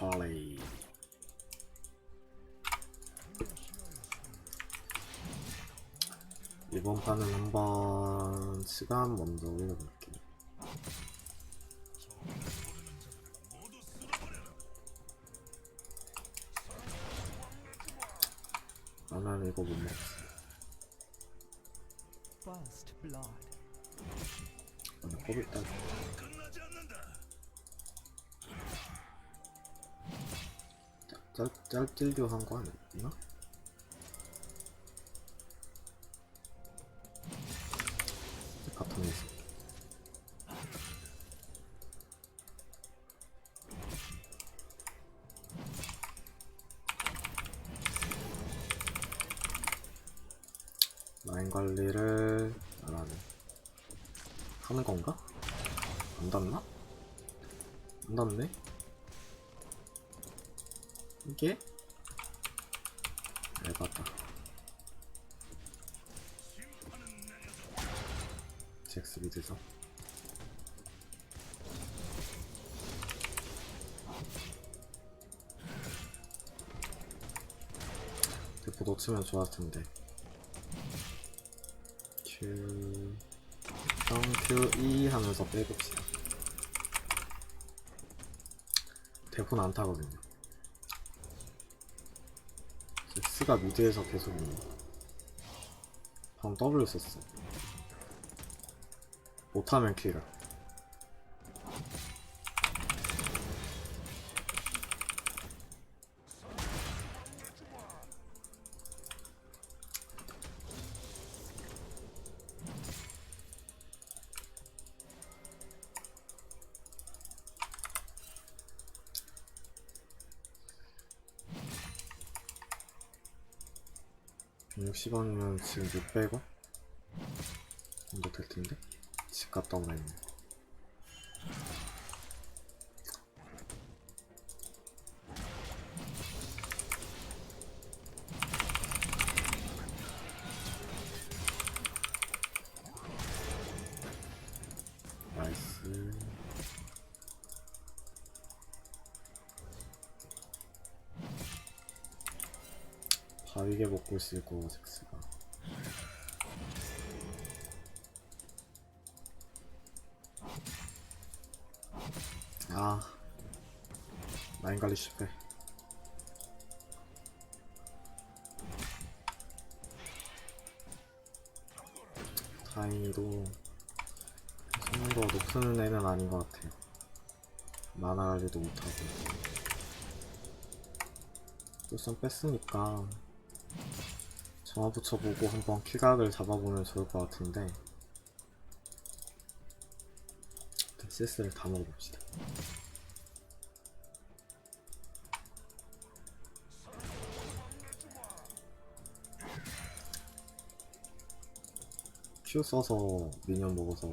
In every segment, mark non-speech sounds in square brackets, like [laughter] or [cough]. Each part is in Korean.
백커리 이번 판은 한번 시간 먼저 올려볼게요. 나는 이거 못 먹었어. 오늘 꼽을 따 짤, 짤딜교 한거 아니었나? 에바다. 잭스 미드죠 대포 놓치면 좋았을 텐데. Q 성 Q E 하면서 빼봅시다. 대포는 안 타거든요 잭스가 미드에서 계속 방금 W 썼어. 못하면 킬을 60원이면 지금 600원? 정도 될 텐데? 집 갔다 오라 했네. 거 잭스가. 아. 라인 관리 실패. 다행히도 성능도 높은 애는 아닌 것 같아요. 만화 관리도 못하고. 뚜선 뺐으니까 정화 붙여보고 한번 킬각을 잡아보면 좋을 것 같은데 CS를 다 먹어봅시다. Q 써서 미니언 먹어서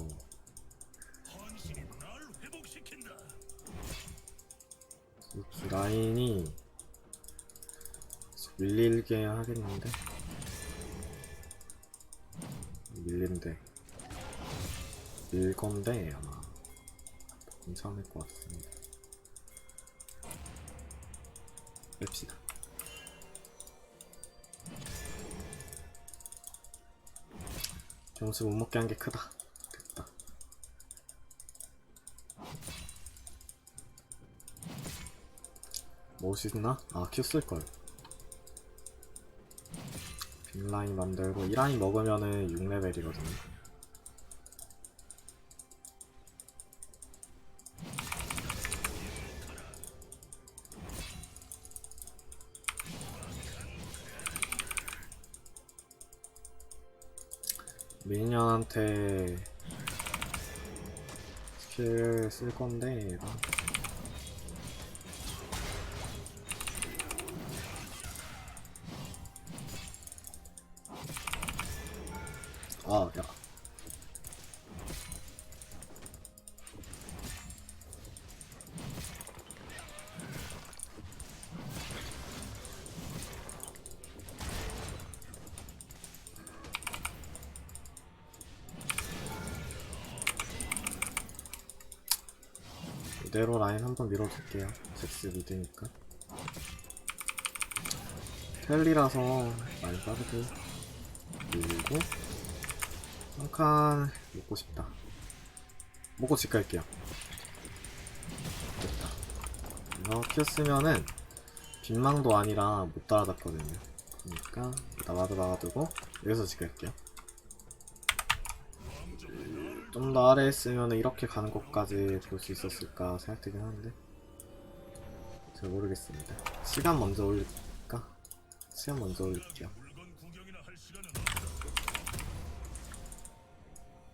이 라인이 밀리게 하겠는데 밀린데 밀 건데 아마 괜찮을 것 같습니다. 뺍시다. 점수 못 먹게 한 게 크다. 됐다. 멋있나? 아, 큐 쓸걸. 빅라인 만들고, 이 라인 먹으면은 6레벨이거든요. 미니언한테 스킬 쓸 건데 얘가 한번 밀어줄게요. 잭스 미드니까. 텔리라서 많이 빠르게 밀고 한칸 먹고 싶다. 먹고 집 갈게요. 됐다. 이렇게 쓰면은 빈망도 아니라 못 따라잡거든요. 그러니까 와드 막아두고 여기서 집 갈게요. 좀 더 아래에 쓰면 이렇게 가는 것까지 볼 수 있었을까 생각되긴 하는데 잘 모르겠습니다. 시간 먼저 올릴까? 시간 먼저 올릴게요.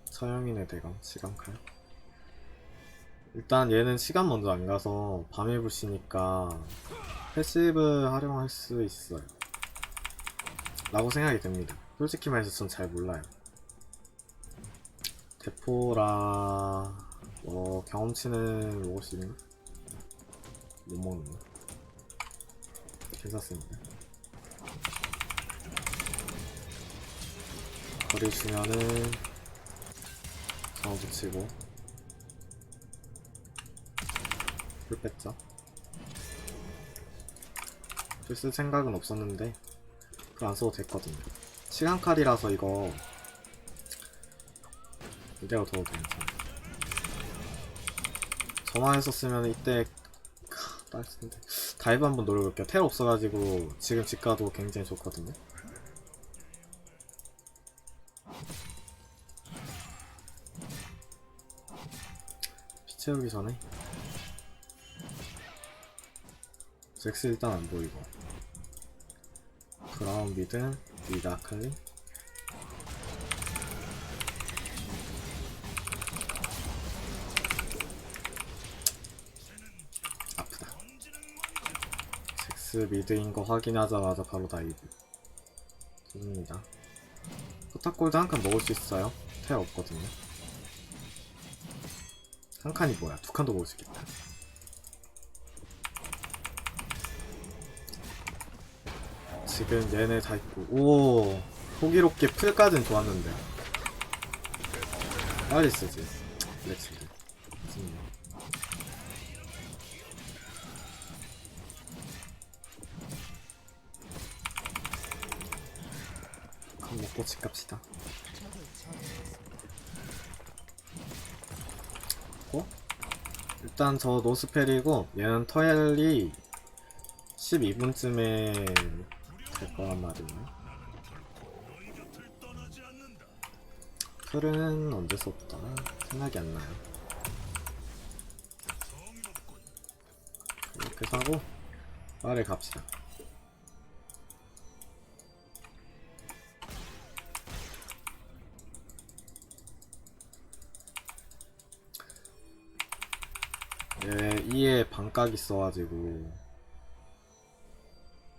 서영인의 대감 시간 칼. 일단 얘는 시간 먼저 안 가서 밤에 부시니까 패시브 활용할 수 있어요. 라고 생각이 됩니다. 솔직히 말해서 전 잘 몰라요. 대포라 뭐 경험치는 있나? 못 먹는 거. 괜찮습니다. 거리 주면은 상어 붙이고 풀 뺐죠. 풀 쓸 생각은 없었는데 풀안 써도 됐거든요. 시간 칼이라서 이거 이대로 둬도 괜찮아. 저만 했었으면 이때 크, 딸텐데 다이브 한번 노려볼게요. 텔 없어가지고 지금 집 가도 굉장히 좋거든요. 피 채우기 전에 잭스 일단 안 보이고 브라운 미드 미드 아칼리 잭스 미드인 거 확인하자마자 바로 다이브 좋습니다. 포탑골드 한 칸 먹을 수 있어요? 텔 없거든요. 한 칸이 뭐야? 두 칸도 먹을 수 있겠다. 지금 얘네 다 있고. 오 호기롭게 풀까진 좋았는데. 빨리 쓰지. 그럼 먹 고집 갑시다 어? 일단 저 노스펠이고 얘는 터엘이 12분쯤에 될 거란 말이에요. 풀은 언제 썼다 생각이 안 나요. 이렇게 사고 빠르게 갑시다. 얘 이에 반각 있어가지고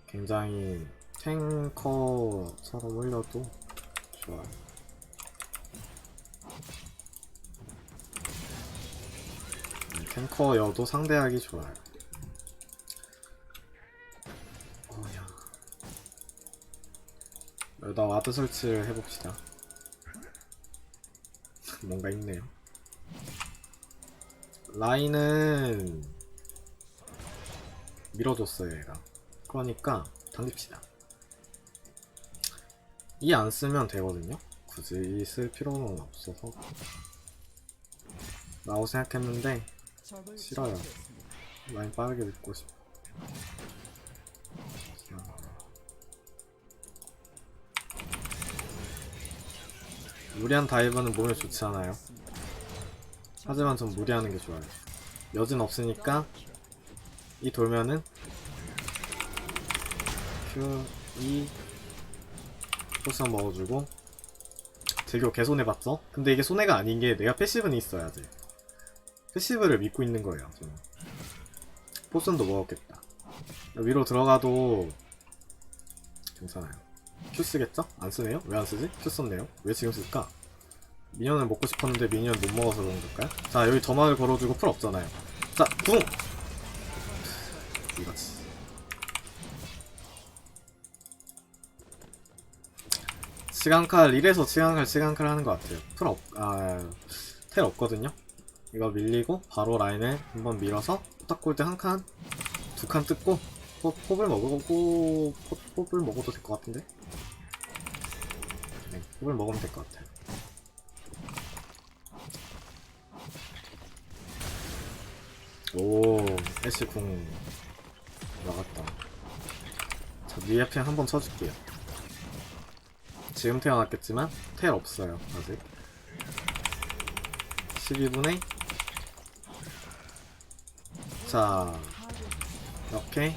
굉장히 탱커처럼 올려도 좋아요. 음, 탱커여도 상대하기 좋아요. 어야. 여기다 와드 설치를 해봅시다. [laughs] 뭔가 있네요. 라인은 밀어줬어요 얘가. 그러니까 당깁시다. 이 안 쓰면 되거든요. 굳이 이쓸 필요는 없어서 라고 생각했는데 싫어요. 라인 빠르게 믿고 싶어. 무리한 다이브는 몸에 좋지 않아요. 하지만 전 무리하는 게 좋아요. 여진 없으니까 이 돌면은 Q E 포션 먹어주고 들교 개 손해봤어? 근데 이게 손해가 아닌 게 내가 패시브는 있어야지 패시브를 믿고 있는 거예요 저는 포션도 먹었겠다 위로 들어가도 괜찮아요 Q 쓰겠죠? 안 쓰네요? 왜 안 쓰지? Q 썼네요 왜 지금 쓸까? 미니언을 먹고 싶었는데 미니언 못 먹어서 그런 걸까요? 자 여기 점막을 걸어주고 풀 없잖아요 자 붕! 이거지 시간칼 이래서 시간칼 시간칼 하는 것 같아요 풀 없.. 아.. 텔 없거든요? 이거 밀리고 바로 라인을 한번 밀어서 포탑골드 한 칸, 두 칸 뜯고 포, pop을 먹고 포, pop을 먹어도 될 것 같은데? 네, pop을 먹으면 될 것 같아요. 오, 애쉬 궁 나갔다. 자, 리에핑 한번 쳐줄게요. 지금 태어났겠지만 텔 없어요 아직 12분에 자 이렇게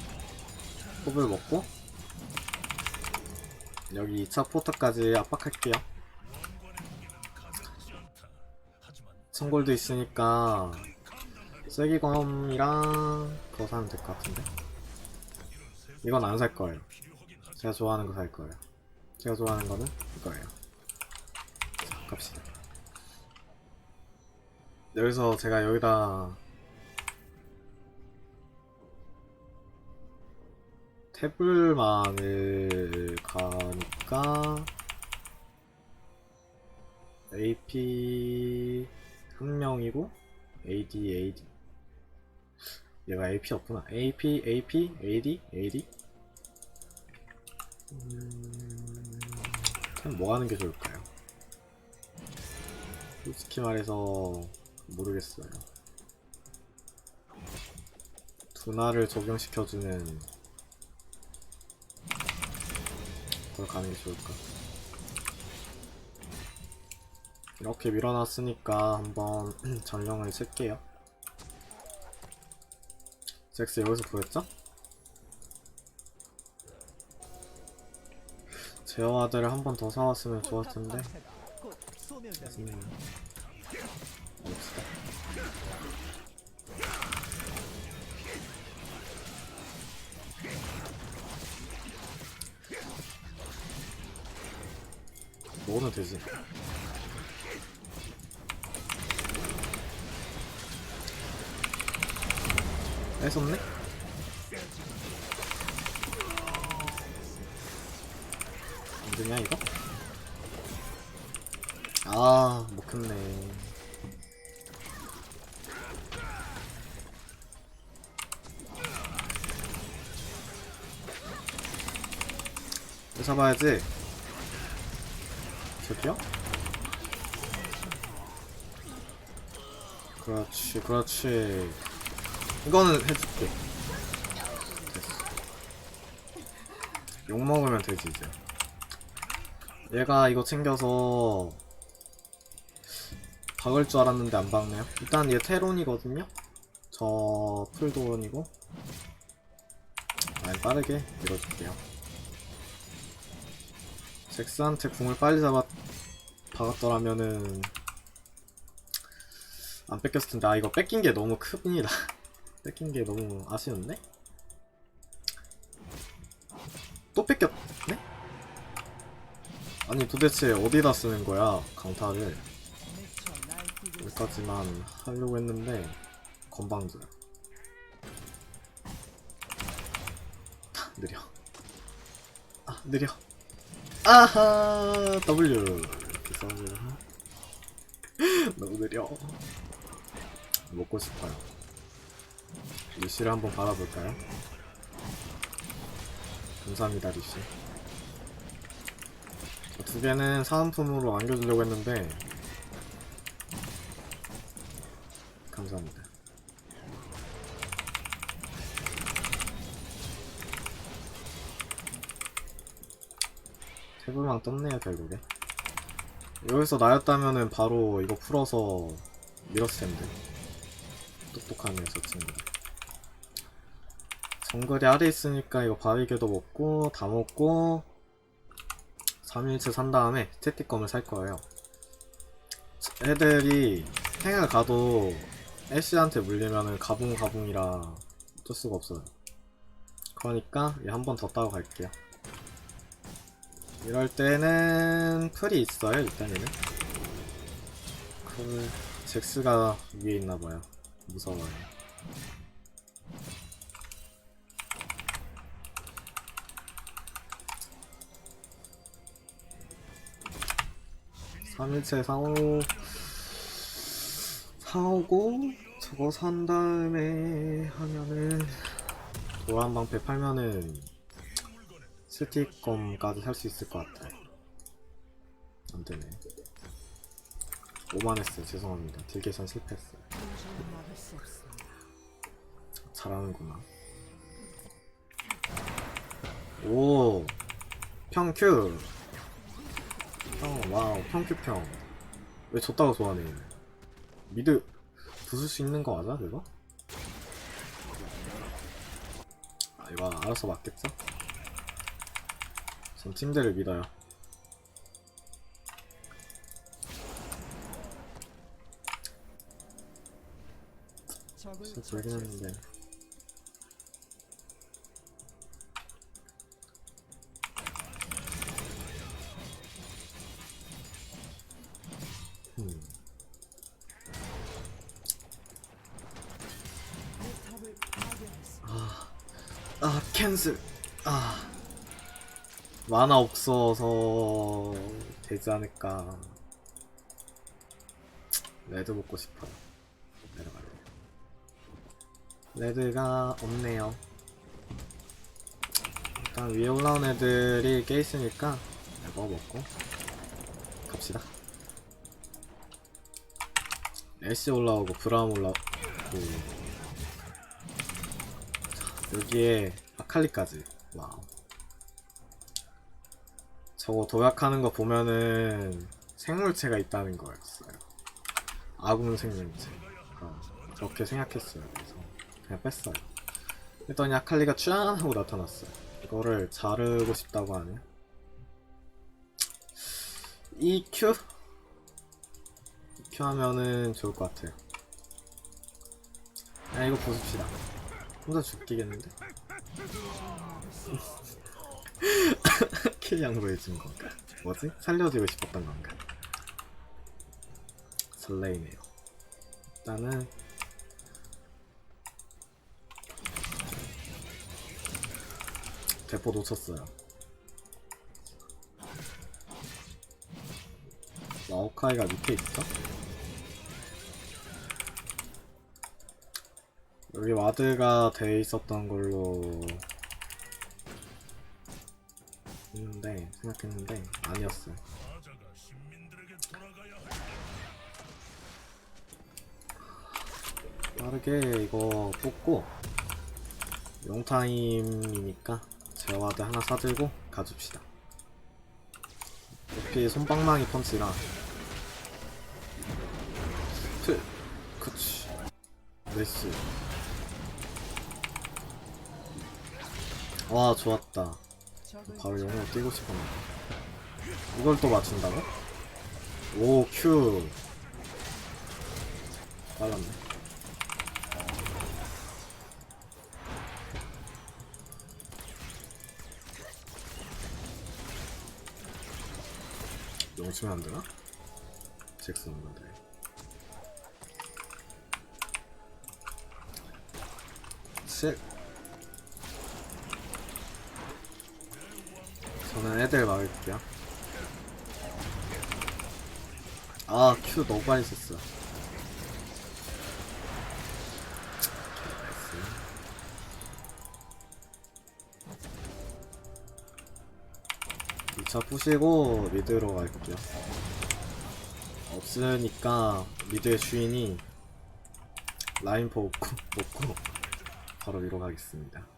홉을 먹고 여기 2차 포터까지 압박할게요 청골도 있으니까 쐐기검이랑 그거 사면 될 것 같은데 이건 안 살 거예요 제가 좋아하는 거 살 거예요 제가 좋아하는 거는 이거예요. 자, 갑시다. 여기서 제가 여기다 태블만을 가니까 AP 한 명이고 AD AD 얘가 AP 없구나 AP AP AD AD 음... 참뭐 하는 게 좋을까요? 솔직히 말해서 모르겠어요. 두나를 적용시켜주는 걸 가는 게 좋을까? 이렇게 밀어놨으니까 한번 [clears throat] 전령을 칠게요. 잭스 여기서 보였죠? 제어와드를 한 번 더 사왔으면 좋았을 텐데 음, 봅시다. 먹으면 되지 뺏었네? 안되냐 이거? 아 먹혔네 또 잡아야지 저기요? 그렇지 그렇지 이거는 해줄게 됐어 욕 먹으면 되지 이제 얘가 이거 챙겨서 박을 줄 알았는데 안 박네요. 일단 얘 테론이거든요. 저 풀도원이고. 아, 빠르게 밀어줄게요. 잭스한테 궁을 빨리 잡아 박았더라면은 안 뺏겼을 텐데 아 이거 뺏긴 게 너무 큽니다. 뺏긴 게 너무 아쉬운데? 또 뺏겼네? 아니 도대체 어디다 쓰는 거야 강타를? 여기까지만 하려고 했는데 건방져요. 아, 느려. 아 느려. 아하 W. 써고 [laughs] 너무 느려. 먹고 싶어요 리시를 한번 받아볼까요? 감사합니다 리시 두 개는 사은품으로 안겨주려고 했는데 감사합니다. 태블망 떴네요 결국에. 여기서 나였다면은 바로 이거 풀어서 밀었을 텐데. 똑똑하네요 저 친구. 정글이 아래 있으니까 이거 바위개도 먹고 다 먹고 3일치 산 다음에 스태틱검을 살 거예요. 애들이 행을 가도 애쉬한테 물리면은 가붕 가붕이라 어쩔 수가 없어요. 그러니까 얘한번 더 따고 갈게요. 이럴 때는 풀이 있어요 일단 얘는. 풀 잭스가 위에 있나봐요. 무서워요. 3일째 상호 사오고 저거 산 다음에 하면은 도란방패 팔면은 스티검까지 살 수 있을 것 같아. 안 되네. 오만했어요. 죄송합니다. 딜게션 실패했어요. 잘하는구나. 오, 평큐. 평, 와우, 평큐 평. 왜 졌다고 좋아하네. 미드 부술 수 있는 거 맞아, 그거? 아, 이거 알아서 맞겠죠? 전 팀들을 믿어요. 진짜 돌긴 했는데. 아 캔슬. 아 만화 없어서 되지 않을까. 레드 먹고 싶어요. 내려갈래. 레드가 없네요. 일단 위에 올라온 애들이 깨 있으니까 이거 먹고 갑시다. 애쉬 올라오고 브라움 올라오고 자, 여기에 아칼리까지. 와우. 저거 도약하는 거 보면은 생물체가 있다는 거였어요. 아군 생물체. 어, 그렇게 생각했어요. 그래서 그냥 뺐어요. 했더니 아칼리가 쭈앙 하고 나타났어요. 이거를 자르고 싶다고 하네 EQ? EQ 하면은 좋을 것 같아요. 야 이거 부숩시다 혼자 죽기겠는데? [laughs] 킬 양보해준 건가? 뭐지? 살려주고 싶었던 건가? 설레이네요 일단은 대포 놓쳤어요 마오카이가 밑에 있어? 여기 와드가 돼 있었던 걸로 했는데 생각했는데 아니었어요. 빠르게 이거 뽑고 용타임이니까 제와드 하나 사들고 가줍시다. 어차피 손방망이 펀치라 틀 그치 나이스 와 좋았다. 바로 영어 뛰고 싶었는데 이걸 또 맞춘다고? 오 큐. 빨랐네. 영치면 안 되나? 잭슨 없는데 칠 저는 애들 막을게요. 아, 큐 너무 많이 썼어. 나이스. 2차 부시고 미드로 갈게요. 없으니까 미드의 주인이 라인포 먹고, [laughs] 먹고 바로 위로 가겠습니다.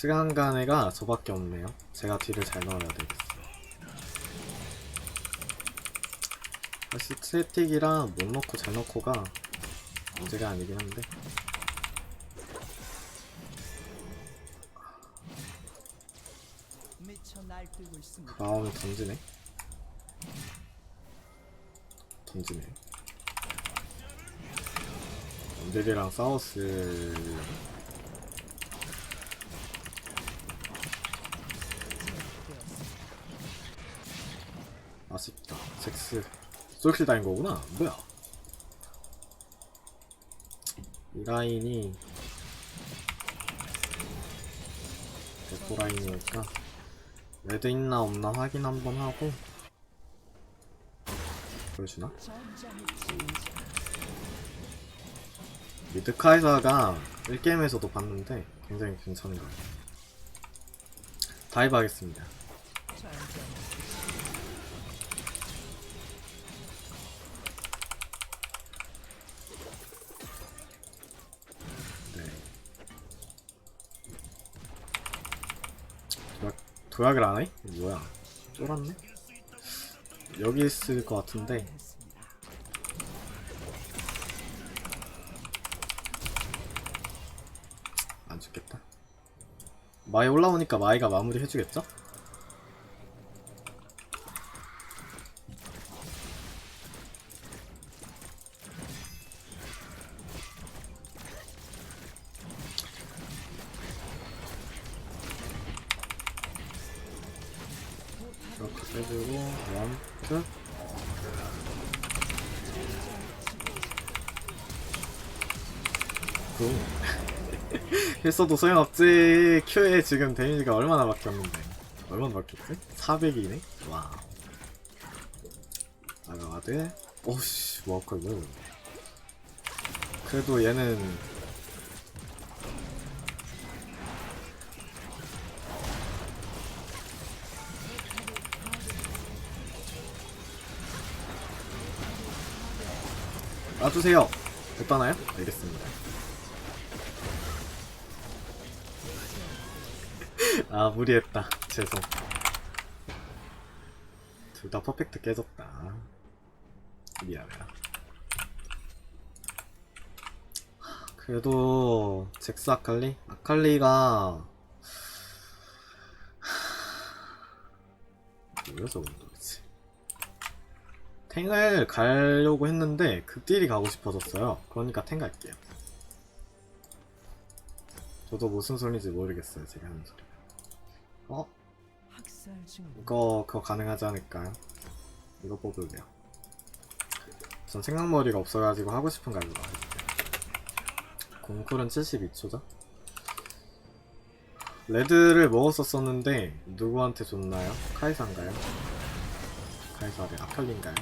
시간 간애가 저밖에 없네요. 제가 뒤를 잘 넣어야 되겠어요. 사실 스태틱이라 못 넣고 잘 넣고가 문제가 아니긴 한데. 마음을 던지네. 던지네. 언들이랑 싸웠을 아쉽다. 잭스 솔킬 다인 거구나. 뭐야? 이 라인이 대포 라인이니까 레드 있나 없나 확인 한번 하고 보여주나? 미드 카이사가 1게임에서도 봤는데 굉장히 괜찮은 것 같아요 다이브 하겠습니다 도약, 도약을 안 해? 뭐야 쫄았네? 여기 있을 것 같은데 안 죽겠다 마이 올라오니까 마이가 마무리 해주겠죠? 빼주고 원, 투 굿. 했어도 소용없지 Q에 지금 데미지가 얼마나 바뀌었는데 얼마나 바뀌었지? 400이네? 와 아가와드 오씨 워커고 그래도 얘는 놔주세요. 됐다나요? 알겠습니다. [laughs] 아 무리했다. 죄송. 둘 다 퍼펙트 깨졌다. 미안해요. 그래도 잭스 아칼리? 아칼리가 [sighs] 뭐여서 운동이지 탱을 가려고 했는데 극딜이 가고 싶어졌어요 그러니까 탱 갈게요 저도 무슨 소리인지 모르겠어요 제가 하는 소리 어? 이거 그거 가능하지 않을까요? 이거 뽑을게요. 전 생각머리가 없어가지고 하고 싶은 나와줄게요. 공쿨은 72초죠? 레드를 먹었었었는데 누구한테 줬나요? 카이사인가요? 카이사래 아칼리인가요?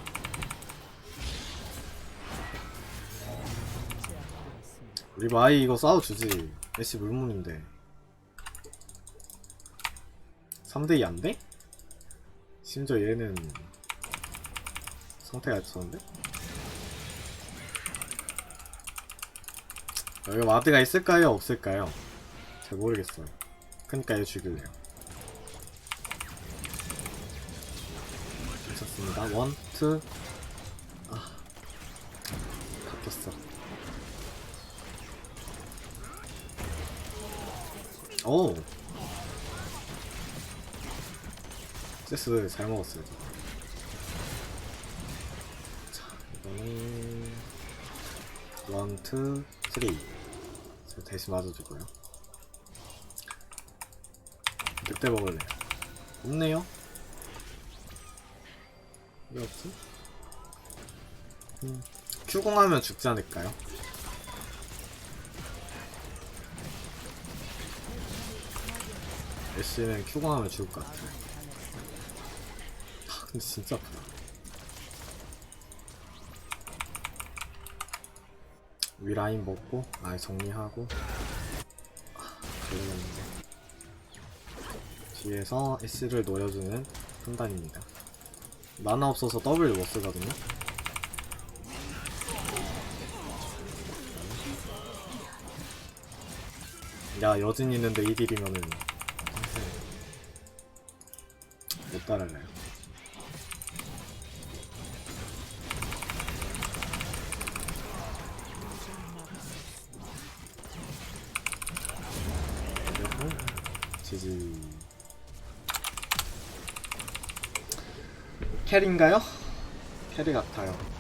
우리 마이 이거 싸워주지 애쉬 물문인데 3대2 안 돼? 심지어 얘는 상태가 좋은데? 여기 와드가 있을까요? 없을까요? 잘 모르겠어요. 그니까 얘 죽일래요. 괜찮습니다. 원, 투. 오! 세스 잘 먹었어요. 자, 이거는 원, 투, 쓰리. 제가 대신 맞아주고요. 늑대 먹을래요. 없네요. 왜 없지? 음, Q공하면 죽지 않을까요? 애쉬는 Q공하면 죽을 것 같아요. 아, 근데 진짜 아프다. 위 라인 먹고, 아 정리하고. 아, 걸리겠는데. 뒤에서 S를 노려주는 판단입니다. 만화 없어서 W 못 쓰거든요. 야 여진 있는데 1딜이면은 그리고 지지 캐리인가요? 캐리 같아요.